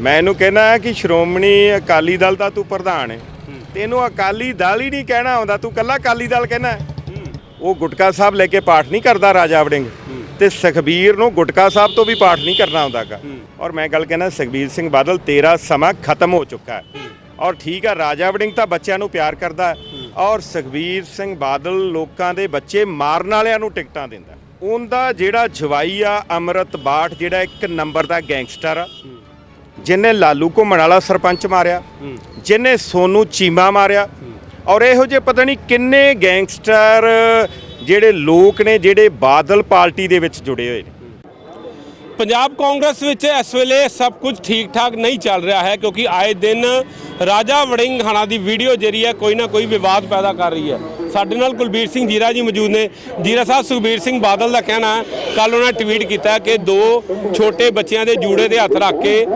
ਮੈਂ ਇਹਨੂੰ ਕਹਿਣਾ ਕਿ ਸ਼੍ਰੋਮਣੀ ਅਕਾਲੀ ਦਲ ਦਾ ਤੂੰ ਪ੍ਰਧਾਨ ਹੈ। ਤੈਨੂੰ ਅਕਾਲੀ ਦਲ ਹੀ ਨਹੀਂ ਕਹਿਣਾ ਆਉਂਦਾ ਤੂੰ ਕੱਲਾ ਅਕਾਲੀ ਦਲ ਕਹਿਣਾ। ਉਹ ਗੁਟਕਾ ਸਾਹਿਬ ਲੈ ਕੇ ਪਾਠ ਨਹੀਂ ਕਰਦਾ ਰਾਜਾ ਵੜਿੰਗ। ਤੇ ਸੁਖਬੀਰ ਨੂੰ ਗੁਟਕਾ ਸਾਹਿਬ ਤੋਂ ਵੀ ਪਾਠ ਨਹੀਂ ਕਰਨਾ ਆਉਂਦਾਗਾ। ਔਰ ਮੈਂ ਗੱਲ ਕਹਿਣਾ ਸੁਖਬੀਰ ਸਿੰਘ ਬਾਦਲ ਤੇਰਾ ਸਮਾਂ ਖਤਮ ਹੋ ਚੁੱਕਾ ਹੈ। ਔਰ ਠੀਕ ਹੈ ਰਾਜਾ ਵੜਿੰਗ ਤਾਂ ਬੱਚਿਆਂ ਨੂੰ ਪਿਆਰ ਕਰਦਾ ਔਰ ਸੁਖਬੀਰ ਸਿੰਘ ਬਾਦਲ ਲੋਕਾਂ ਦੇ ਬੱਚੇ ਮਾਰਨ ਵਾਲਿਆਂ ਨੂੰ ਟਿਕਟਾਂ ਦਿੰਦਾ। ਉਹਦਾ ਜਿਹੜਾ ਜਵਾਈ ਆ ਅਮਰਤ ਬਾਠ ਜਿਹੜਾ ਇੱਕ ਨੰਬਰ ਦਾ ਗੈਂਗਸਟਰ ਆ ਜਿਨੇ ਲਾਲੂ ਘੁੰਮਣ ਵਾਲਾ ਸਰਪੰਚ ਮਾਰਿਆ ਜਿਨੇ ਸੋਨੂ ਚੀਮਾ ਮਾਰਿਆ ਔਰ ਇਹੋ ਜਿਹੇ ਪਤਾ ਨਹੀਂ ਕਿੰਨੇ ਗੈਂਗਸਟਰ ਜਿਹੜੇ ਲੋਕ ਨੇ ਜਿਹੜੇ ਬਾਦਲ ਪਾਰਟੀ ਦੇ ਵਿੱਚ ਜੁੜੇ ਹੋਏ ਨੇ। ਪੰਜਾਬ ਕਾਂਗਰਸ ਵਿੱਚ ਇਸ ਵੇਲੇ ਸਭ ਕੁਝ ਠੀਕ ਠਾਕ ਨਹੀਂ ਚੱਲ ਰਿਹਾ ਹੈ ਕਿਉਂਕਿ ਆਏ ਦਿਨ ਰਾਜਾ ਵੜਿੰਗ ਖਾਣਾ ਦੀ ਵੀਡੀਓ ਜਿਹੜੀ ਹੈ ਕੋਈ ਨਾ ਕੋਈ ਵਿਵਾਦ ਪੈਦਾ ਕਰ ਰਹੀ ਹੈ। ਸਾਡੇ ਨਾਲ ਕੁਲਬੀਰ ਸਿੰਘ ਜੀਰਾ ਜੀ ਮੌਜੂਦ ਨੇ। ਜੀਰਾ ਸਾਹਿਬ ਸੁਖਬੀਰ ਸਿੰਘ ਬਾਦਲ ਦਾ ਕਹਿਣਾ ਕੱਲ ਉਹਨਾਂ ਟਵੀਟ ਕੀਤਾ ਕਿ ਦੋ ਛੋਟੇ ਬੱਚਿਆਂ ਦੇ ਜੂੜੇ ਦੇ ਹੱਥ ਰੱਖ ਕੇ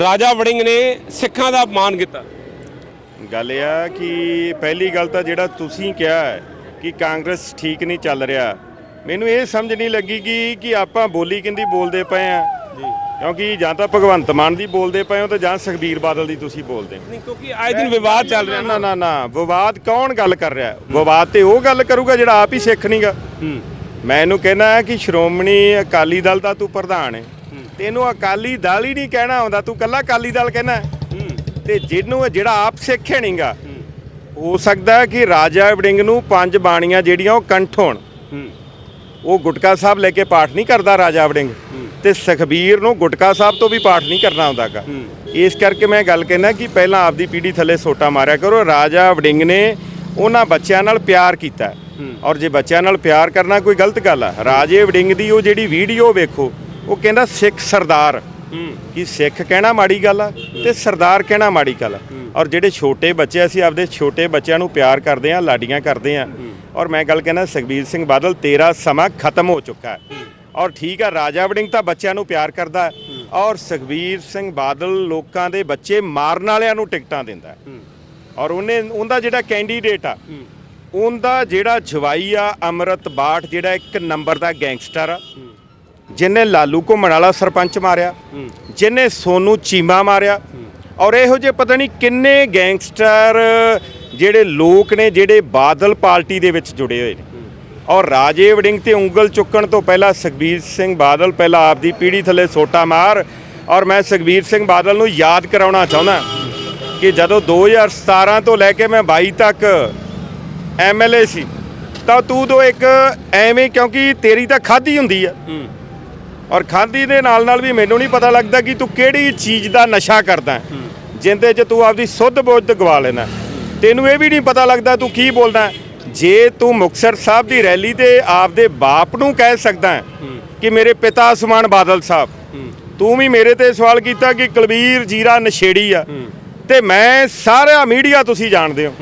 ਰਾਜਾ ਵੜਿੰਗ ਨੇ ਸਿੱਖਾਂ ਦਾ ਅਪਮਾਨ ਕੀਤਾ। ਗੱਲ ਇਹ ਆ ਕਿ ਪਹਿਲੀ ਗੱਲ ਤਾਂ ਜਿਹੜਾ ਤੁਸੀਂ ਕਿਹਾ ਹੈ ਕਿ ਕਾਂਗਰਸ ਠੀਕ ਨਹੀਂ ਚੱਲ ਰਿਹਾ ਮੈਨੂੰ ਇਹ ਸਮਝ ਨਹੀਂ ਲੱਗੀ ਕਿ ਕਿ ਆਪਾਂ ਬੋਲੀ ਕਿੰਦੀ ਬੋਲਦੇ ਪਏ ਆ। ਕਿਉਂਕਿ ਜਾਂ ਤਾਂ ਭਗਵੰਤ ਮਾਨ ਦੀ ਬੋਲਦੇ ਪਏ ਹੋ ਤੇ ਜਾਂ ਸੁਖਬੀਰ ਬਾਦਲ ਦੀ ਤੁਸੀਂ ਬੋਲਦੇ ਹੋ। ਨਹੀਂ ਕਿਉਂਕਿ ਆਏ ਦਿਨ ਵਿਵਾਦ ਚੱਲ ਰਿਹਾ ਨਾ ਨਾ। ਨਾ ਵਿਵਾਦ ਕੌਣ ਗੱਲ ਕਰ ਰਿਹਾ? ਵਿਵਾਦ ਤੇ ਉਹ ਗੱਲ ਕਰੂਗਾ ਜਿਹੜਾ ਆਪ ਹੀ ਸਿੱਖ ਨਹੀਂਗਾ ਮੈਂ ਇਹਨੂੰ ਕਹਿਣਾ ਕਿ ਸ਼੍ਰੋਮਣੀ ਅਕਾਲੀ ਦਲ ਦਾ ਤੂੰ ਪ੍ਰਧਾਨ ਹੈ। ਤੈਨੂੰ ਅਕਾਲੀ ਦਲ ਹੀ ਨਹੀਂ ਕਹਿਣਾ ਆਉਂਦਾ। ਤੂੰ ਕੱਲਾ ਅਕਾਲੀ ਦਲ ਕਹਿਣਾ ਤੇ ਜਿਹਨੂੰ ਜਿਹੜਾ ਆਪ ਸਿੱਖ ਹੈ ਨਹੀਂਗਾ ਹੋ। ਸਕਦਾ ਹੈ ਕਿ ਰਾਜਾ ਵੜਿੰਗ ਨੂੰ ਪੰਜ ਬਾਣੀਆਂ ਜਿਹੜੀਆਂ ਉਹ ਕੰਠ ਹੋਣ। ਉਹ ਗੁਟਕਾ ਸਾਹਿਬ ਲੈ ਕੇ ਪਾਠ ਨਹੀਂ ਕਰਦਾ ਰਾਜਾ ਵੜਿੰਗ। ਤੇ ਸੁਖਬੀਰ ਨੂੰ ਗੁਟਕਾ ਸਾਹਿਬ ਤੋਂ ਵੀ ਪਾਠ ਨਹੀਂ ਕਰਨਾ ਆਉਂਦਾਗਾ ਇਸ ਕਰਕੇ ਮੈਂ ਗੱਲ ਕਹਿਣਾ ਕਿ ਪਹਿਲਾਂ ਆਪਦੀ ਪੀੜੀ ਥੱਲੇ ਸੋਟਾ ਮਾਰਿਆ ਕਰੋ। ਰਾਜਾ ਵੜਿੰਗ ਨੇ ਉਹਨਾਂ ਬੱਚਿਆਂ ਨਾਲ ਪਿਆਰ ਕੀਤਾ। ਔਰ ਜੇ ਬੱਚਿਆਂ ਨਾਲ ਪਿਆਰ ਕਰਨਾ ਕੋਈ ਗਲਤ ਗੱਲ ਆ। ਰਾਜੇ ਵੜਿੰਗ ਦੀ ਉਹ ਜਿਹੜੀ ਵੀਡੀਓ ਵੇਖੋ ਉਹ ਕਹਿੰਦਾ ਸਿੱਖ ਸਰਦਾਰ। ਕਿ ਸਿੱਖ ਕਹਿਣਾ ਮਾੜੀ ਗੱਲ ਆ ਤੇ ਸਰਦਾਰ ਕਹਿਣਾ ਮਾੜੀ ਗੱਲ ਆ। ਔਰ ਜਿਹੜੇ ਛੋਟੇ ਬੱਚੇ ਅਸੀਂ ਆਪਦੇ ਛੋਟੇ ਬੱਚਿਆਂ ਨੂੰ ਪਿਆਰ ਕਰਦੇ ਆ ਲਾਡੀਆਂ ਕਰਦੇ ਆ ਔਰ ਮੈਂ ਗੱਲ ਕਹਿੰਦਾ ਸੁਖਬੀਰ ਸਿੰਘ ਬਾਦਲ ਤੇਰਾ ਸਮਾਂ ਖਤਮ ਹੋ ਚੁੱਕਾ ਹੈ। ਔਰ ਠੀਕ ਆ ਰਾਜਾ ਵੜਿੰਗ ਤਾਂ ਬੱਚਿਆਂ ਨੂੰ ਪਿਆਰ ਕਰਦਾ ਹੈ। ਔਰ ਸੁਖਬੀਰ ਸਿੰਘ ਬਾਦਲ ਲੋਕਾਂ ਦੇ ਬੱਚੇ ਮਾਰਨ ਵਾਲਿਆਂ ਨੂੰ ਟਿਕਟਾਂ ਦਿੰਦਾ ਹੈ। ਔਰ ਉਹਨੇ ਉਹਦਾ ਜਿਹੜਾ ਕੈਂਡੀਡੇਟ ਆ ਉਹਦਾ ਜਿਹੜਾ ਜਵਾਈ ਆ ਅਮਰਤ ਬਾਠ ਜਿਹੜਾ ਇੱਕ ਨੰਬਰ ਦਾ ਗੈਂਗਸਟਰ ਆ ਜਿਨੇ ਲਾਲੂ ਘੁੰਮਣ ਵਾਲਾ ਸਰਪੰਚ ਮਾਰਿਆ ਜਿਨੇ ਸੋਨੂ ਚੀਮਾ ਮਾਰਿਆ ਔਰ ਇਹੋ ਜਿਹੇ ਪਤਾ ਨਹੀਂ ਕਿੰਨੇ ਗੈਂਗਸਟਰ ਜਿਹੜੇ ਲੋਕ ਨੇ ਜਿਹੜੇ ਬਾਦਲ ਪਾਰਟੀ ਦੇ ਵਿੱਚ ਜੁੜੇ ਹੋਏ ਨੇ। ਔਰ ਰਾਜੇ ਵੜਿੰਗ ਤੇ ਉਂਗਲ ਚੁੱਕਣ ਤੋਂ ਪਹਿਲਾਂ ਸੁਖਬੀਰ ਸਿੰਘ ਬਾਦਲ ਪਹਿਲਾਂ ਆਪਦੀ ਪੀੜੀ ਥੱਲੇ ਸੋਟਾ ਮਾਰ। ਔਰ ਮੈਂ ਸੁਖਬੀਰ ਸਿੰਘ ਬਾਦਲ ਨੂੰ ਯਾਦ ਕਰਾਉਣਾ ਚਾਹੁੰਦਾ ਕਿ ਜਦੋਂ 2017 ਤੋਂ ਲੈ ਕੇ ਮੈਂ 22 ਤੱਕ ਐਮਐਲਏ ਸੀ ਤਾਂ ਤੂੰ ਦੋ ਇੱਕ ਐਵੇਂ ਕਿਉਂਕਿ ਤੇਰੀ ਤਾਂ ਖਾਦੀ ਹੁੰਦੀ ਆ। ਔਰ ਖਾਦੀ ਦੇ ਨਾਲ ਨਾਲ ਵੀ ਮੈਨੂੰ ਨਹੀਂ ਪਤਾ ਲੱਗਦਾ ਕਿ ਤੂੰ ਕਿਹੜੀ ਚੀਜ਼ ਦਾ ਨਸ਼ਾ ਕਰਦਾ। ਹੈ। ਜਿੰਦੇ 'ਚ ਤੂੰ ਆਪਦੀ ਸੁੱਧ ਬੁੱਧ ਗਵਾ ਲੈਣਾ। ਤੈਨੂੰ ਇਹ ਵੀ ਨਹੀਂ ਪਤਾ ਲੱਗਦਾ ਤੂੰ ਕੀ ਬੋਲਦਾ। ਜੇ ਤੂੰ ਮੁਕਤਸਰ ਸਾਹਿਬ ਦੀ ਰੈਲੀ ਤੇ ਆਪਦੇ ਬਾਪ ਨੂੰ ਕਹਿ ਸਕਦਾ ਕਿ ਮੇਰੇ ਪਿਤਾ ਸਮਾਨ ਬਾਦਲ ਸਾਹਿਬ ਤੂੰ ਵੀ ਮੇਰੇ ਤੇ ਸਵਾਲ ਕੀਤਾ ਕਿ ਕੁਲਬੀਰ ਜੀਰਾ ਨਸ਼ੇੜੀ ਆ। ਤੇ ਮੈਂ ਸਾਰਾ ਮੀਡੀਆ ਤੁਸੀਂ ਜਾਣਦੇ ਹੋ।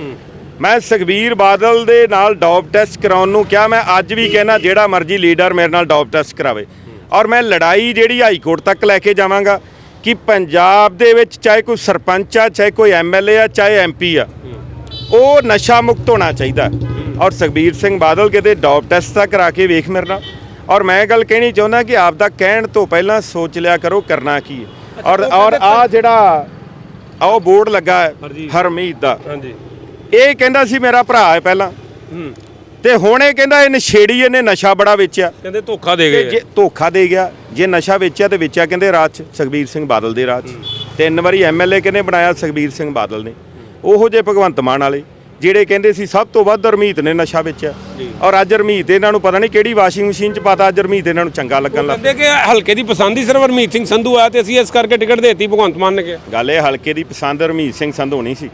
ਮੈਂ ਸੁਖਬੀਰ ਬਾਦਲ ਦੇ ਨਾਲ ਡੋਪ ਟੈਸਟ ਕਰਾਉਣ ਨੂੰ ਕਿਹਾ ਮੈਂ ਅੱਜ ਵੀ ਕਹਿਣਾ ਜਿਹੜਾ ਮਰਜ਼ੀ ਲੀਡਰ ਮੇਰੇ ਨਾਲ ਡੋਪ ਟੈਸਟ ਕਰਾਵੇ। ਔਰ ਮੈਂ ਲੜਾਈ ਜਿਹੜੀ ਹਾਈ ਕੋਰਟ ਤੱਕ ਲੈ ਕੇ ਜਾਵਾਂਗਾ। ਕਿ ਪੰਜਾਬ ਦੇ ਵਿੱਚ ਚਾਹੇ ਕੋਈ ਸਰਪੰਚ ਆ ਚਾਹੇ ਕੋਈ ਐਮਐਲਏ ਆ ਚਾਹੇ ਐਮਪੀ ਆ ਉਹ ਨਸ਼ਾ ਮੁਕਤ ਹੋਣਾ ਚਾਹੀਦਾ। ਔਰ ਸੁਖਬੀਰ ਸਿੰਘ ਬਾਦਲ ਕਿਤੇ ਡੋਪ ਟੈਸਟ ਤਾਂ ਕਰਾ ਕੇ ਵੇਖ ਮੇਰੇ ਨਾਲ। ਔਰ ਮੈਂ ਗੱਲ ਕਹਿਣੀ ਚਾਹੁੰਦਾ ਕਿ ਆਪ ਦਾ ਕਹਿਣ ਤੋਂ ਪਹਿਲਾਂ ਸੋਚ ਲਿਆ ਕਰੋ ਕਰਨਾ ਕੀ ਹੈ। ਔਰ ਔਰ ਆ ਜਿਹੜਾ ਆਹ ਉਹ ਬੋਰਡ ਲੱਗਾ ਹੈ। ਹਰਮੀਤ ਦਾ। ਹਾਂਜੀ। ਇਹ ਕਹਿੰਦਾ ਸੀ ਮੇਰਾ ਭਰਾ ਹੈ ਪਹਿਲਾਂ। ਹੂੰ। ਤੇ ਹੁਣ ਇਹ ਕਹਿੰਦਾ ਇਹ ਨਸ਼ੇੜੀ ਇਹਨੇ ਨਸ਼ਾ ਬੜਾ ਵੇਚਿਆ। ਕਹਿੰਦੇ ਧੋਖਾ ਦੇ ਤੇ ਗਏ ਜੇ ਧੋਖਾ ਦੇ ਗਿਆ ਜੇ ਨਸ਼ਾ ਵੇਚਿਆ ਤੇ ਵੇਚਿਆ ਕਹਿੰਦੇ ਰਾਜ ਚ ਸੁਖਬੀਰ ਸਿੰਘ ਬਾਦਲ ਦੇ ਰਾਜ 'ਚ। ਤਿੰਨ ਵਾਰੀ ਐਮਐਲਏ ਕਿਹਨੇ ਬਣਾਇਆ ਸੁਖਬੀਰ ਸਿੰਘ ਬਾਦਲ ਨੇ। ਉਹੋ ਜੇ ਭਗਵੰਤ ਮਾਨ ਵਾਲੇ ਜਿਹੜੇ ਕਹਿੰਦੇ ਸੀ ਸਭ ਤੋਂ ਵੱਧ ਰਮੀਤ ਨੇ ਨਸ਼ਾ ਵੇਚਿਆ। ਔਰ ਅੱਜ ਰਮੀਤ ਇਹਨਾਂ ਨੂੰ ਪਤਾ ਨਹੀਂ ਕਿਹੜੀ ਵਾਸ਼ਿੰਗ ਮਸ਼ੀਨ ਚ ਪਾਤਾ ਅੱਜ ਰਮੀਤ ਇਹਨਾਂ ਨੂੰ ਚੰਗਾ ਲੱਗਣ ਲੱਗ ਕਹਿੰਦੇ ਕਿ ਹਲਕੇ ਦੀ ਪਸੰਦ ਹੀ ਸਿਰਫ ਹਰਮੀਤ ਸਿੰਘ ਸੰਧੂ ਆ ਤੇ ਅਸੀਂ ਇਸ ਕਰਕੇ ਟਿਕਟ ਦੇਤੀ ਭਗਵੰਤ ਮਾਨ ਨੇ ਕਿਹਾ। ਗੱਲ ਇਹ ਹਲਕੇ ਦੀ ਪਸੰਦ ਰਮੀਤ ਸਿੰਘ ਸੰਧੂ ਨਹੀਂ ਸੀ।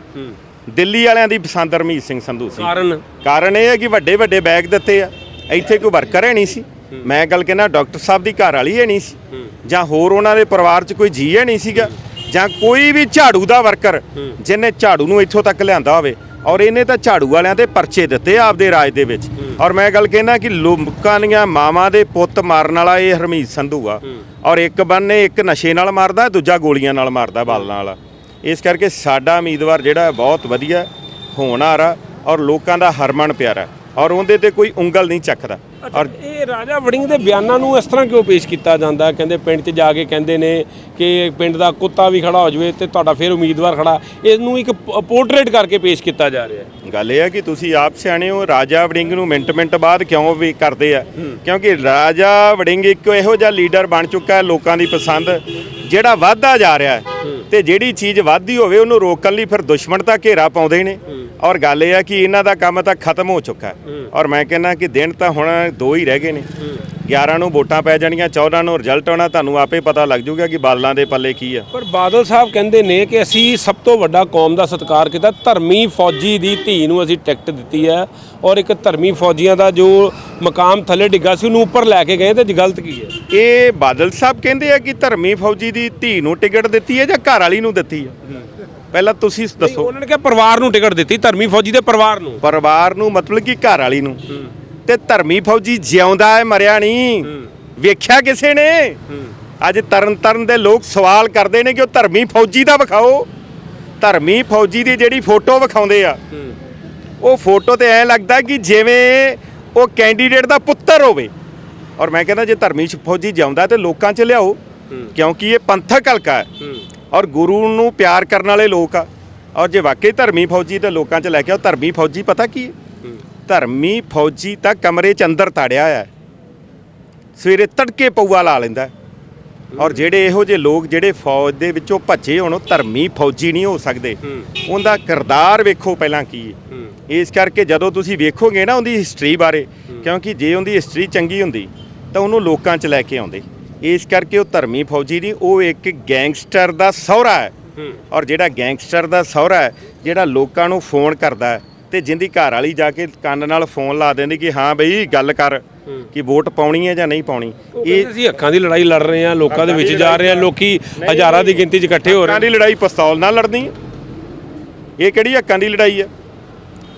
ਦਿੱਲੀ ਵਾਲਿਆਂ ਦੀ ਪਸੰਦ ਰਮੀਤ ਸਿੰਘ ਸੰਧੂ ਸੀ। ਕਾਰਨ? ਕਾਰਨ ਇਹ ਹੈ ਕਿ ਵੱਡੇ ਵੱਡੇ ਬੈਗ ਦਿੱਤੇ ਆ। ਇੱਥੇ ਕੋਈ ਵਰਕਰ ਹੈ ਨਹੀਂ ਸੀ। ਮੈਂ ਗੱਲ ਕਹਿੰਦਾ ਡਾਕਟਰ ਸਾਹਿਬ ਦੀ ਘਰ ਵਾਲੀ ਹੈ ਨਹੀਂ ਸੀ। ਜਾਂ ਹੋਰ ਉਹਨਾਂ ਦੇ ਪਰਿਵਾਰ 'ਚ ਕੋਈ ਜੀ ਹੈ ਨਹੀਂ ਸੀਗਾ। ਜਾਂ ਕੋਈ ਵੀ ਝਾੜੂ ਦਾ ਵਰਕਰ ਜਿਹਨੇ ਝਾੜੂ ਨੂੰ ਇੱਥੋਂ ਤੱਕ ਲਿਆਂਦਾ ਹੋਵੇ। ਔਰ ਇਹਨੇ ਤਾਂ ਝਾੜੂ ਵਾਲਿਆਂ ਤੇ ਪਰਚੇ ਦਿੱਤੇ ਆਪਦੇ ਰਾਜ ਦੇ ਵਿੱਚ। ਔਰ ਮੈਂ ਗੱਲ ਕਹਿੰਦਾ ਕਿ ਲੋਕਾਂ ਦੀਆਂ ਮਾਵਾਂ ਦੇ ਪੁੱਤ ਮਾਰਨ ਵਾਲਾ ਇਹ ਹਰਮੀਤ ਸੰਧੂ ਆ। ਔਰ ਇੱਕ ਬੰਨੇ ਇੱਕ ਨਸ਼ੇ ਨਾਲ ਮਾਰਦਾ ਦੂਜਾ ਗੋਲੀਆਂ ਨਾਲ ਮਾਰਦਾ ਬਾਲਣ ਵਾਲਾ। ਇਸ ਕਰਕੇ ਸਾਡਾ ਉਮੀਦਵਾਰ ਜਿਹੜਾ ਹੈ ਬਹੁਤ ਵਧੀਆ ਹੋਣਹਾਰ ਆ ਔਰ ਲੋਕਾਂ ਦਾ ਹਰਮਨ ਪਿਆਰਾ ਔਰ ਉਹਦੇ ਤੇ ਕੋਈ ਉਂਗਲ ਨਹੀਂ ਚੱਕਦਾ। ਔਰ ਇਹ ਰਾਜਾ ਵੜਿੰਗ ਦੇ ਬਿਆਨਾਂ ਨੂੰ ਇਸ ਤਰ੍ਹਾਂ ਕਿਉਂ ਪੇਸ਼ ਕੀਤਾ ਜਾਂਦਾ? ਕਹਿੰਦੇ ਪਿੰਡ 'ਚ ਜਾ ਕੇ ਕਹਿੰਦੇ ਨੇ ਕਿ ਪਿੰਡ ਦਾ ਕੁੱਤਾ ਵੀ ਖੜਾ ਹੋ ਜਾਵੇ ਤੇ ਤੁਹਾਡਾ ਫਿਰ ਉਮੀਦਵਾਰ ਖੜਾ। ਇਹਨੂੰ ਇੱਕ ਪੋਰਟਰੇਟ ਕਰਕੇ ਪੇਸ਼ ਕੀਤਾ ਜਾ ਰਿਹਾ ਹੈ। ਗੱਲ ਇਹ ਹੈ ਕਿ ਤੁਸੀਂ ਆਪ ਸਿਆਣੇ ਹੋ ਰਾਜਾ ਵੜਿੰਗ ਨੂੰ ਮਿੰਟ ਮਿੰਟ ਬਾਅਦ ਕਿਉਂ ਵੀ ਕਰਦੇ ਆ? ਕਿਉਂਕਿ ਰਾਜਾ ਵੜਿੰਗ ਇੱਕ ਇਹੋ ਜਿਹਾ ਲੀਡਰ ਬਣ ਚੁੱਕਾ ਹੈ ਲੋਕਾਂ ਦੀ ਪਸੰਦ ਜਿਹੜਾ ਵੱਧਦਾ ਜਾ ਰਿਹਾ ਹੈ। ਤੇ ਜਿਹੜੀ ਚੀਜ਼ ਵੱਧਦੀ ਹੋਵੇ ਉਹਨੂੰ ਰੋਕਣ ਲਈ ਫਿਰ ਦੁਸ਼ਮਣ ਤਾਂ ਘੇਰਾ ਪਾਉਂਦੇ ਨੇ। ਔਰ ਗੱਲ ਇਹ ਹੈ ਕਿ ਇਹਨਾਂ ਦਾ ਕੰਮ ਤਾਂ ਖਤਮ ਹੋ ਚੁੱਕਾ ਹੈ। ਔਰ ਮੈਂ ਕਹਿੰਦਾ ਕਿ ਦਿਨ ਤਾਂ ਹੁਣ ਦੋ ਹੀ ਰਹਿ ਗਏ ਨੇ। 11 ਨੂੰ ਵੋਟਾਂ ਪੈ ਜਾਣੀਆਂ 14 ਨੂੰ ਰਿਜ਼ਲਟ ਆਉਣਾ ਤੁਹਾਨੂੰ ਆਪੇ ਪਤਾ ਲੱਗ ਜਾਊਗਾ ਕਿ ਬਾਦਲਾਂ ਦੇ ਪੱਲੇ ਕੀ ਆ। ਪਰ ਬਾਦਲ ਸਾਹਿਬ ਕਹਿੰਦੇ ਨੇ ਕਿ ਅਸੀਂ ਸਭ ਤੋਂ ਵੱਡਾ ਕੌਮ ਦਾ ਸਤਿਕਾਰ ਕੀਤਾ ਧਰਮੀ ਫੌਜੀ ਦੀ ਧੀ ਨੂੰ ਅਸੀਂ ਟਿਕਟ ਦਿੱਤੀ ਹੈ ਔਰ ਇੱਕ ਧਰਮੀ ਫੌਜੀਆਂ ਦਾ ਜੋ ਮਕਾਮ ਥੱਲੇ ਡਿੱਗਾ ਸੀ ਉਹਨੂੰ ਉੱਪਰ ਲੈ ਕੇ ਗਏ ਤੇ ਗਲਤ ਕੀ ਹੈ? ਇਹ ਬਾਦਲ ਸਾਹਿਬ ਕਹਿੰਦੇ ਆ ਕਿ ਧਰਮੀ ਫੌਜੀ ਦੀ ਧੀ ਨੂੰ ਟਿਕਟ ਦਿੱਤੀ ਹੈ ਜਾਂ ਘਰ ਵਾਲੀ ਨੂੰ ਦਿੱਤੀ ਹੈ? ਪਹਿਲਾਂ ਤੁਸੀਂ ਦੱਸੋ। ਉਹਨਾਂ ਨੇ ਕਿਹਾ ਪਰਿਵਾਰ ਨੂੰ ਟਿਕਟ ਦਿੱਤੀ ਧਰਮੀ ਫੌਜੀ ਦੇ ਪਰਿਵਾਰ ਨੂੰ। ਪਰਿਵਾਰ ਨੂੰ ਮਤਲਬ ਕਿ ਘਰ ਵਾਲੀ ਨੂੰ। ਤੇ ਧਰਮੀ ਫੌਜੀ ਜਿਉਂਦਾ ਹੈ ਮਰਿਆ ਨਹੀਂ ਵੇਖਿਆ ਕਿਸੇ ਨੇ? ਅੱਜ ਤਰਨ ਤਰਨ ਦੇ ਲੋਕ ਸਵਾਲ ਕਰਦੇ ਨੇ ਕਿ ਉਹ ਧਰਮੀ ਫੌਜੀ ਦਾ ਵਿਖਾਓ। ਧਰਮੀ ਫੌਜੀ ਦੀ ਜਿਹੜੀ ਫੋਟੋ ਵਿਖਾਉਂਦੇ ਆ ਉਹ ਫੋਟੋ ਤੇ ਐ ਲੱਗਦਾ ਕਿ ਜਿਵੇਂ ਉਹ ਕੈਂਡੀਡੇਟ ਦਾ ਪੁੱਤਰ ਹੋਵੇ। ਔਰ ਮੈਂ ਕਹਿੰਦਾ ਜੇ ਧਰਮੀ ਫੌਜੀ ਜਿਉਂਦਾ ਤੇ ਲੋਕਾਂ 'ਚ ਲਿਆਓ ਕਿਉਂਕਿ ਇਹ ਪੰਥਕ ਹਲਕਾ ਹੈ। ਔਰ ਗੁਰੂ ਨੂੰ ਪਿਆਰ ਕਰਨ ਵਾਲੇ ਲੋਕ ਆ। ਔਰ ਜੇ ਵਾਕਈ ਧਰਮੀ ਫੌਜੀ ਤੇ ਲੋਕਾਂ 'ਚ ਲੈ ਕੇ ਆਓ ਧਰਮੀ ਫੌਜੀ ਪਤਾ ਕੀ ਹੈ। ਧਰਮੀ ਫੌਜੀ ਤਾਂ ਕਮਰੇ 'ਚ ਅੰਦਰ ਤੜਿਆ ਹੈ। ਸਵੇਰੇ ਤੜਕੇ ਪਊਆ ਲਾ ਲੈਂਦਾ। ਔਰ ਜਿਹੜੇ ਇਹੋ ਜਿਹੇ ਲੋਕ ਜਿਹੜੇ ਫੌਜ ਦੇ ਵਿੱਚੋਂ ਭੱਜੇ ਹੋਣ ਉਹ ਧਰਮੀ ਫੌਜੀ ਨਹੀਂ ਹੋ ਸਕਦੇ। ਉਹਦਾ ਕਿਰਦਾਰ ਵੇਖੋ ਪਹਿਲਾਂ ਕੀ ਹੈ। ਇਸ ਕਰਕੇ ਜਦੋਂ ਤੁਸੀਂ ਵੇਖੋਗੇ ਨਾ ਉਹਦੀ ਹਿਸਟਰੀ ਬਾਰੇ ਕਿਉਂਕਿ ਜੇ ਉਹਦੀ ਹਿਸਟਰੀ ਚੰਗੀ ਹੁੰਦੀ ਤਾਂ ਉਹਨੂੰ ਲੋਕਾਂ 'ਚ ਲੈ ਕੇ ਆਉਂਦੇ। ਇਸ ਕਰਕੇ ਉਹ ਧਰਮੀ ਫੌਜੀ ਨਹੀਂ ਉਹ ਇੱਕ ਗੈਂਗਸਟਰ ਦਾ ਸਹੁਰਾ ਹੈ। ਔਰ ਜਿਹੜਾ ਗੈਂਗਸਟਰ ਦਾ ਸਹੁਰਾ ਹੈ ਜਿਹੜਾ ਲੋਕਾਂ ਨੂੰ ਫੋਨ ਕਰਦਾ ਹੈ ਤੇ ਜਿੰਦੀ ਘਰ ਵਾਲੀ ਜਾ ਕੇ ਕੰਨ ਨਾਲ ਫੋਨ ਲਾ ਦਿੰਦੀ ਕਿ ਹਾਂ ਬਈ ਗੱਲ ਕਰ ਕਿ ਵੋਟ ਪਾਉਣੀ ਹੈ ਜਾਂ ਨਹੀਂ ਪਾਉਣੀ। ਇਹ ਅਸੀਂ ਅੱਖਾਂ ਦੀ ਲੜਾਈ ਲੜ ਰਹੇ ਹਾਂ ਲੋਕਾਂ ਦੇ ਵਿੱਚ ਜਾ ਰਹੇ ਹਾਂ ਲੋਕੀ ਹਜ਼ਾਰਾਂ ਦੀ ਗਿਣਤੀ 'ਚ ਇਕੱਠੇ ਹੋ ਰਹੇ ਹੱਕਾਂ ਦੀ ਲੜਾਈ ਪਿਸਤੌਲ ਨਾਲ ਲੜਨੀ ਹੈ। ਇਹ ਕਿਹੜੀ ਹੱਕਾਂ ਦੀ ਲੜਾਈ ਹੈ।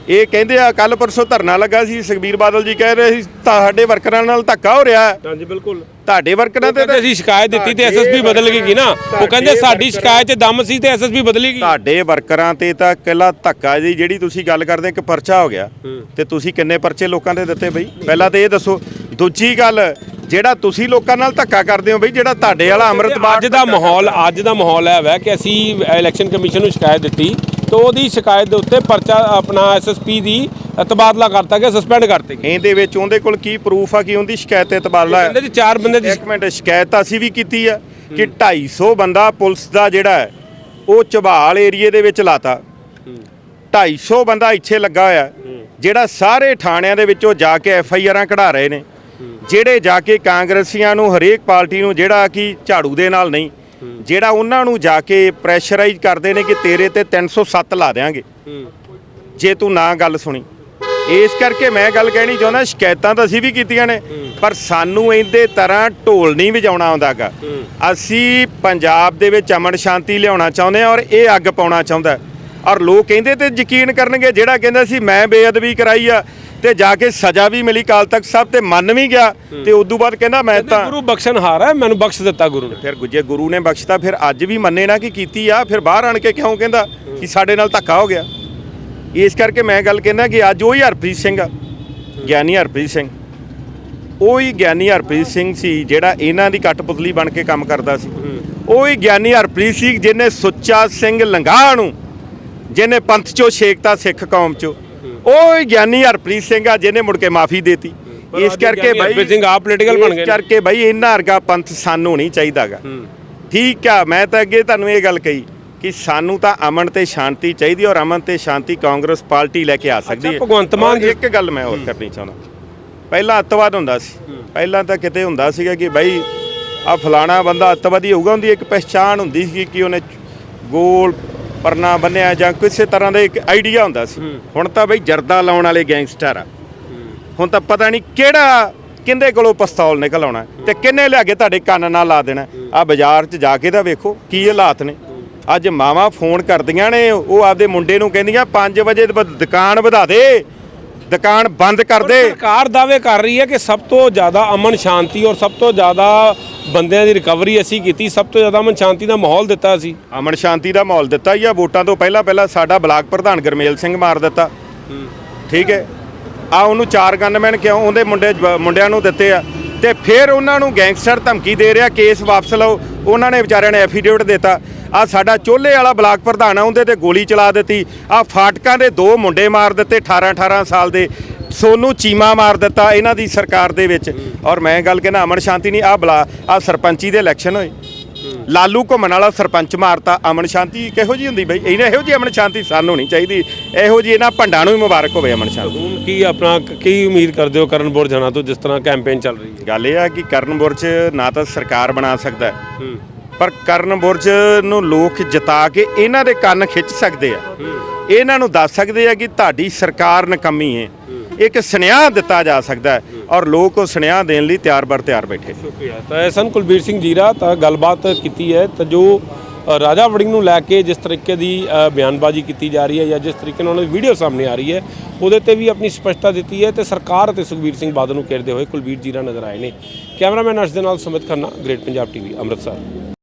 ਇਹ ਕਹਿੰਦੇ ਆ ਕੱਲ ਪਰਸੋਂ ਧਰਨਾ ਲੱਗਾ ਸੀ ਸੁਖਬੀਰ ਬਾਦਲ ਜੀ ਕਹਿ ਰਹੇ ਸੀ ਤੁਹਾਡੇ ਵਰਕਰਾਂ ਨਾਲ ਧੱਕਾ ਹੋ ਰਿਹਾ ਹੈ। ਹਾਂਜੀ ਬਿਲਕੁਲ। ਤੁਹਾਡੇ ਵਰਕਰਾਂ ਤੇ ਕਹਿੰਦੇ ਅਸੀਂ ਸ਼ਿਕਾਇਤ ਦਿੱਤੀ ਤੇ ਐਸਐਸਪੀ ਬਦਲ ਗਈ ਨਾ। ਉਹ ਕਹਿੰਦੇ ਸਾਡੀ ਸ਼ਿਕਾਇਤ 'ਚ ਦਮ ਸੀ ਤੇ ਐਸਐਸਪੀ ਬਦਲੀ ਗਈ ਤੁਹਾਡੇ ਵਰਕਰਾਂ ਤੇ ਤਾਂ ਕੱਲਾ ਧੱਕਾ ਜੀ ਜਿਹੜੀ ਤੁਸੀਂ ਗੱਲ ਕਰਦੇ ਇੱਕ ਪਰਚਾ ਹੋ ਗਿਆ। ਤੇ ਤੁਸੀਂ ਕਿੰਨੇ ਪਰਚੇ ਲੋਕਾਂ ਦੇ ਦਿੱਤੇ ਬਈ? ਪਹਿਲਾਂ ਤੇ ਇਹ ਦੱਸੋ ਦੂਜੀ ਗੱਲ ਜਿਹੜਾ ਤੁਸੀਂ ਲੋਕਾਂ ਨਾਲ ਧੱਕਾ ਕਰਦੇ ਹੋ ਬਈ ਜਿਹੜਾ ਤੁਹਾਡੇ ਵਾਲਾ ਅੰਮ੍ਰਿਤਪਾਲ ਅੱਜ ਦਾ ਮਾਹੌਲ ਅੱਜ ਦਾ ਮਾਹੌਲ ਹੈ ਵੈ ਕਿ ਅਸੀਂ ਇਲੈਕਸ਼ਨ ਕਮਿਸ਼ਨ ਨੂੰ ਸ਼ਿਕਾਇਤ ਦਿੱਤੀ ਤੇ ਉਹਦੀ ਸ਼ਿਕਾਇਤ ਦੇ ਉੱਤੇ ਪਰਚਾ ਆਪਣਾ ਐਸਐਸਪੀ ਦੀ ਤਬਾਦਲਾ ਕਰਤਾ ਗਿਆ ਸਸਪੈਂਡ ਕਰਤੇ ਗਏ ਇਹਦੇ ਵਿੱਚ ਉਹਦੇ ਕੋਲ ਕੀ ਪ੍ਰੂਫ ਆ ਕਿ ਉਹਦੀ ਸ਼ਿਕਾਇਤ ਤੇ ਤਬਾਦਲਾ ਹੈ ਕਹਿੰਦੇ ਜੀ ਚਾਰ ਬੰਦੇ ਦੀ ਇੱਕ ਮਿੰਟ ਸ਼ਿਕਾਇਤ ਤਾਂ ਅਸੀਂ ਵੀ ਕੀਤੀ ਆ ਕਿ 250 ਬੰਦਾ ਪੁਲਿਸ ਦਾ ਜਿਹੜਾ ਹੈ ਉਹ ਚਬਾਲ ਏਰੀਏ ਦੇ ਵਿੱਚ ਲਾਤਾ। 250 ਬੰਦਾ ਇੱਥੇ ਲੱਗਾ ਹੋਇਆ ਜਿਹੜਾ ਸਾਰੇ ਥਾਣਿਆਂ ਦੇ ਵਿੱਚੋਂ ਜਾ ਕੇ ਐਫ ਆਈ ਆਰਾਂ ਕਢਾ ਰਹੇ ਨੇ। ਜਿਹੜੇ ਜਾ ਕੇ ਕਾਂਗਰਸੀਆਂ ਨੂੰ ਹਰੇਕ ਪਾਰਟੀ ਨੂੰ ਜਿਹੜਾ ਕਿ ਝਾੜੂ ਦੇ ਨਾਲ ਨਹੀਂ ਜਿਹੜਾ ਉਹਨਾਂ ਨੂੰ ਜਾ ਕੇ ਪ੍ਰੈਸ਼ਰਾਈਜ਼ ਕਰਦੇ ਨੇ ਕਿ ਤੇਰੇ ਤੇ 307 ਲਾ ਦੇਾਂਗੇ ਜੇ ਤੂੰ ਨਾ ਗੱਲ ਸੁਣੀ। ਇਸ ਕਰਕੇ ਮੈਂ ਗੱਲ ਕਹਿਣੀ ਚਾਹੁੰਦਾ ਸ਼ਿਕਾਇਤਾਂ ਤਾਂ ਅਸੀਂ ਵੀ ਕੀਤੀਆਂ ਨੇ ਪਰ ਸਾਨੂੰ ਇਹਦੇ ਤਰ੍ਹਾਂ ਢੋਲ ਨਹੀਂ ਵਜਾਉਣਾ ਆਉਂਦਾਗਾ ਅਸੀਂ ਪੰਜਾਬ ਦੇ ਵਿੱਚ ਅਮਨ ਸ਼ਾਂਤੀ ਲਿਆਉਣਾ ਚਾਹੁੰਦੇ ਹਾਂ ਔਰ ਇਹ ਅੱਗ ਪਾਉਣਾ ਚਾਹੁੰਦਾ। ਔਰ ਲੋਕ ਕਹਿੰਦੇ ਤੇ ਯਕੀਨ ਕਰਨਗੇ ਜਿਹੜਾ ਕਹਿੰਦਾ ਸੀ ਮੈਂ ਬੇਅਦਬੀ ਕਰਾਈ ਆ ਤੇ ਜਾ ਕੇ ਸਜ਼ਾ ਵੀ ਮਿਲੀ ਕਾਲ ਤੱਕ ਸਾਹਿਬ ਤੇ ਮੰਨ ਵੀ ਗਿਆ ਤੇ ਉਦੋਂ ਬਾਅਦ ਕਹਿੰਦਾ ਮੈਂ ਤਾਂ ਗੁਰੂ ਬਖਸ਼ਣਹਾਰ ਹੈ ਮੈਨੂੰ ਬਖਸ਼ ਦਿੱਤਾ ਗੁਰੂ ਨੇ। ਫਿਰ ਗੁੱਜੇ ਗੁਰੂ ਨੇ ਬਖਸ਼ਤਾ ਫਿਰ ਅੱਜ ਵੀ ਮੰਨੇ ਨਾ ਕਿ ਕੀਤੀ ਆ ਫਿਰ ਬਾਹਰ ਆਣ ਕੇ ਕਿਉਂ ਕਹਿੰਦਾ ਕਿ ਸਾਡੇ ਨਾਲ ਧੱਕਾ ਹੋ ਗਿਆ। ਇਸ ਕਰਕੇ ਮੈਂ ਗੱਲ ਕਹਿੰਦਾ ਕਿ ਅੱਜ ਉਹੀ ਹਰਪ੍ਰੀਤ ਸਿੰਘ ਆ ਗਿਆਨੀ ਹਰਪ੍ਰੀਤ ਸਿੰਘ। ਉਹੀ ਗਿਆਨੀ ਹਰਪ੍ਰੀਤ ਸਿੰਘ ਸੀ ਜਿਹੜਾ ਇਹਨਾਂ ਦੀ ਕਠਪੁਤਲੀ ਬਣ ਕੇ ਕੰਮ ਕਰਦਾ ਸੀ। ਉਹੀ ਗਿਆਨੀ ਹਰਪ੍ਰੀਤ ਸਿੰਘ ਜਿਹਨੇ ਸੁੱਚਾ ਸਿੰਘ ਲੰਗਾਹ ਨੂੰ ਜਿਹਨੇ ਪੰਥ ਚੋਂ ਛੇਕਤਾ ਸਿੱਖ ਕੌਮ ਚੋਂ। ਉਹ ਹੀ ਗਿਆਨੀ ਹਰਪ੍ਰੀਤ ਸਿੰਘ ਆ ਜਿਹਨੇ ਮੁੜ ਕੇ ਮਾਫੀ ਦੇਤੀ। ਇਸ ਕਰਕੇ ਬਾਈ ਹਰਪ੍ਰੀਤ ਸਿੰਘ ਆਪ political ਬਣ ਗਏ। ਇਸ ਕਰਕੇ ਬਾਈ ਇਹਨਾਂ ਵਰਗਾ ਪੰਥ ਸਾਨੂੰ ਨਹੀਂ ਚਾਹੀਦਾਗਾ। ਠੀਕ ਆ ਮੈਂ ਤਾਂ ਅੱਗੇ ਤੁਹਾਨੂੰ ਇਹ ਗੱਲ ਕਹੀ। ਕਿ ਸਾਨੂੰ ਤਾਂ ਅਮਨ ਤੇ ਸ਼ਾਂਤੀ ਚਾਹੀਦੀ ਔਰ ਅਮਨ ਤੇ ਸ਼ਾਂਤੀ ਕਾਂਗਰਸ ਪਾਰਟੀ ਲੈ ਕੇ ਆ ਸਕਦੀ ਹੈ। ਭਗਵੰਤ ਮਾਨ ਇੱਕ ਗੱਲ ਮੈਂ ਹੋਰ ਕਰਨੀ ਚਾਹੁੰਦਾ। ਪਹਿਲਾਂ ਅੱਤਵਾਦ ਹੁੰਦਾ ਸੀ। ਪਹਿਲਾਂ ਤਾਂ ਕਿਤੇ ਹੁੰਦਾ ਸੀਗਾ ਕਿ ਬਾਈ ਆ ਫਲਾਣਾ ਬੰਦਾ ਅੱਤਵਾਦੀ ਹੋਊਗਾ ਉਹਦੀ ਇੱਕ ਪਛਾਣ ਹੁੰਦੀ ਸੀ ਕਿ ਉਹਨੇ ਗੋਲ ਪਰਨਾ ਬੰਨਿਆ ਜਾਂ ਕਿਸੇ ਤਰ੍ਹਾਂ ਦਾ ਇੱਕ ਆਈਡੀਆ ਹੁੰਦਾ ਸੀ। ਹੁਣ ਤਾਂ ਬਈ ਜਰਦਾ ਲਾਉਣ ਵਾਲੇ ਗੈਂਗਸਟਰ ਆ। ਹੁਣ ਤਾਂ ਪਤਾ ਨਹੀਂ ਕਿਹੜਾ ਕਿੰਦੇ ਕੋਲੋਂ ਪਿਸਤੌਲ ਨਿਕਲ ਆਉਣਾ ਤੇ ਕਿੰਨੇ ਲਿਆ ਕੇ ਤੁਹਾਡੇ ਕੰਨ ਨਾਲ ਲਾ ਦੇਣਾ ਆ ਬਾਜ਼ਾਰ 'ਚ ਜਾ ਕੇ ਤਾਂ ਵੇਖੋ ਕੀ ਹਾਲਾਤ ਨੇ। ਅੱਜ ਮਾਵਾਂ ਫੋਨ ਕਰਦੀਆਂ ਨੇ ਉਹ ਆਪਦੇ ਮੁੰਡੇ ਨੂੰ ਕਹਿੰਦੀਆਂ 5 ਵਜੇ ਦੁਕਾਨ ਵਧਾ ਦੇ ਦੁਕਾਨ ਬੰਦ ਕਰ ਦੇ। ਸਰਕਾਰ ਦਾਅਵੇ ਕਰ ਰਹੀ ਹੈ ਕਿ ਸਭ ਤੋਂ ਜ਼ਿਆਦਾ ਅਮਨ ਸ਼ਾਂਤੀ ਔਰ ਸਭ ਤੋਂ ਜ਼ਿਆਦਾ ਬੰਦਿਆਂ ਦੀ ਰਿਕਵਰੀ ਅਸੀਂ ਕੀਤੀ ਸਭ ਤੋਂ ਜ਼ਿਆਦਾ ਅਮਨ ਸ਼ਾਂਤੀ ਦਾ ਮਾਹੌਲ ਦਿੱਤਾ ਸੀ ਅਮਨ ਸ਼ਾਂਤੀ ਦਾ ਮਾਹੌਲ ਦਿੱਤਾ ਜਾਂ ਵੋਟਾਂ ਤੋਂ ਪਹਿਲਾਂ ਪਹਿਲਾਂ ਸਾਡਾ ਬਲਾਕ ਪ੍ਰਧਾਨ ਗਰਮੇਲ ਸਿੰਘ ਮਾਰ ਦਿੱਤਾ। ਠੀਕ ਹੈ? ਆ ਉਹਨੂੰ ਚਾਰ ਗਨਮੈਨ ਕਿਉਂ ਉਹਦੇ ਮੁੰਡੇ ਮੁੰਡਿਆਂ ਨੂੰ ਦਿੱਤੇ ਆ। ਤੇ ਫਿਰ ਉਹਨਾਂ ਨੂੰ ਗੈਂਗਸਟਰ ਧਮਕੀ ਦੇ ਰਿਹਾ ਕੇਸ ਵਾਪਸ ਲਓ। ਉਹਨਾਂ ਨੇ ਵਿਚਾਰਿਆਂ ਨੇ ਐਫੀਡੇਵਿਟ ਦਿੱਤਾ। ਆ ਸਾਡਾ ਚੋਲੇ ਵਾਲਾ ਬਲਾਕ ਪ੍ਰਧਾਨ ਆ ਉਹਦੇ ਤੇ ਗੋਲੀ ਚਲਾ ਦਿੱਤੀ। ਆ ਫਾਟਕਾਂ ਦੇ ਦੋ ਮੁੰਡੇ ਮਾਰ ਦਿੱਤੇ 18 18 ਸਾਲ ਦੇ। ਸੋਨੂੰ ਚੀਮਾ ਮਾਰ ਦਿੱਤਾ ਇਹਨਾਂ ਦੀ ਸਰਕਾਰ ਦੇ ਵਿੱਚ। ਔਰ ਮੈਂ ਗੱਲ ਕਹਿੰਦਾ ਅਮਨ ਸ਼ਾਂਤੀ ਨਹੀਂ ਆ ਬਲਾ ਆ ਸਰਪੰਚੀ ਦੇ ਇਲੈਕਸ਼ਨ ਹੋਏ। ਲਾਲੂ ਘੁੰਮਣ ਵਾਲਾ ਸਰਪੰਚ ਮਾਰਤਾ ਅਮਨ ਸ਼ਾਂਤੀ ਕਿਹੋ ਜੀ ਹੁੰਦੀ ਬਈ? ਇਹਨਾਂ ਇਹੋ ਜੀ ਅਮਨ ਸ਼ਾਂਤੀ ਸਾਨੂੰ ਨਹੀਂ ਚਾਹੀਦੀ। ਇਹੋ ਜੀ ਇਹਨਾਂ ਭੰਡਾਂ ਨੂੰ ਵੀ ਮੁਬਾਰਕ ਹੋਵੇ ਅਮਨ ਸ਼ਾਂਤੀ। ਹੁਣ ਕੀ ਆਪਣਾ ਕੀ ਉਮੀਦ ਕਰਦੇ ਹੋ ਕਰਨ ਬੁਰਜਣਾ ਤੋਂ ਜਿਸ ਤਰ੍ਹਾਂ ਕੈਂਪੇਨ ਚੱਲ ਰਹੀ ਹੈ? ਗੱਲ ਇਹ ਆ ਕਿ ਕਰਨ ਬੁਰਜ ਨਾ ਤਾਂ ਸਰਕਾਰ ਬਣਾ ਸਕਦਾ। ਹੈ, ਹੂੰ। ਪਰ ਕਰਨ ਬੁਰਜ ਨੂੰ ਲੋਕ ਜਿਤਾ ਕੇ ਇਹਨਾਂ ਦੇ ਕੰਨ ਖਿੱਚ ਸਕਦੇ ਆ। ਇਹਨਾਂ ਨੂੰ ਦੱਸ ਸਕਦੇ ਆ ਕਿ ਤੁਹਾਡੀ ਸਰਕਾਰ ਨਕਮੀ ਹੈ ਇੱਕ ਸੁਨੇਹਾ ਦਿੱਤਾ ਜਾ ਸਕਦਾ ਹੈ ਔਰ ਲੋਕ ਉਹ ਸੁਨੇਹਾ ਦੇਣ ਲਈ ਤਿਆਰ ਬਰ ਤਿਆਰ ਬੈਠੇ। ਸ਼ੁਕਰੀਆ। ਤਾਂ ਇਹ ਸਨ ਕੁਲਬੀਰ ਸਿੰਘ ਜੀਰਾ, ਤਾਂ ਗੱਲਬਾਤ ਕੀਤੀ ਹੈ। ਤਾਂ ਜੋ ਰਾਜਾ ਵੜਿੰਗ ਨੂੰ ਲੈ ਕੇ ਜਿਸ ਤਰੀਕੇ ਦੀ ਬਿਆਨਬਾਜ਼ੀ ਕੀਤੀ ਜਾ ਰਹੀ ਹੈ ਜਾਂ ਜਿਸ ਤਰੀਕੇ ਨਾਲ ਉਹਨਾਂ ਦੀ ਵੀਡੀਓ ਸਾਹਮਣੇ ਆ ਰਹੀ ਹੈ, ਉਹਦੇ ਤੇ ਵੀ ਆਪਣੀ ਸਪਸ਼ਟਤਾ ਦਿੱਤੀ ਹੈ ਤੇ ਸਰਕਾਰ ਅਤੇ ਸੁਖਬੀਰ ਸਿੰਘ ਬਾਦਲ ਨੂੰ ਘੇਰਦੇ ਹੋਏ ਕੁਲਬੀਰ ਜੀਰਾ ਨਜ਼ਰ ਆਏ ਨੇ। ਕੈਮਰਾਮੈਨ ਅਰਸ਼ ਦੇ ਨਾਲ ਸੁਮਿਤ ਖੰਨਾ ਗ੍ਰੇਟ ਪੰਜਾਬ ਟੀਵੀ ਅੰਮ੍ਰਿਤਸਰ।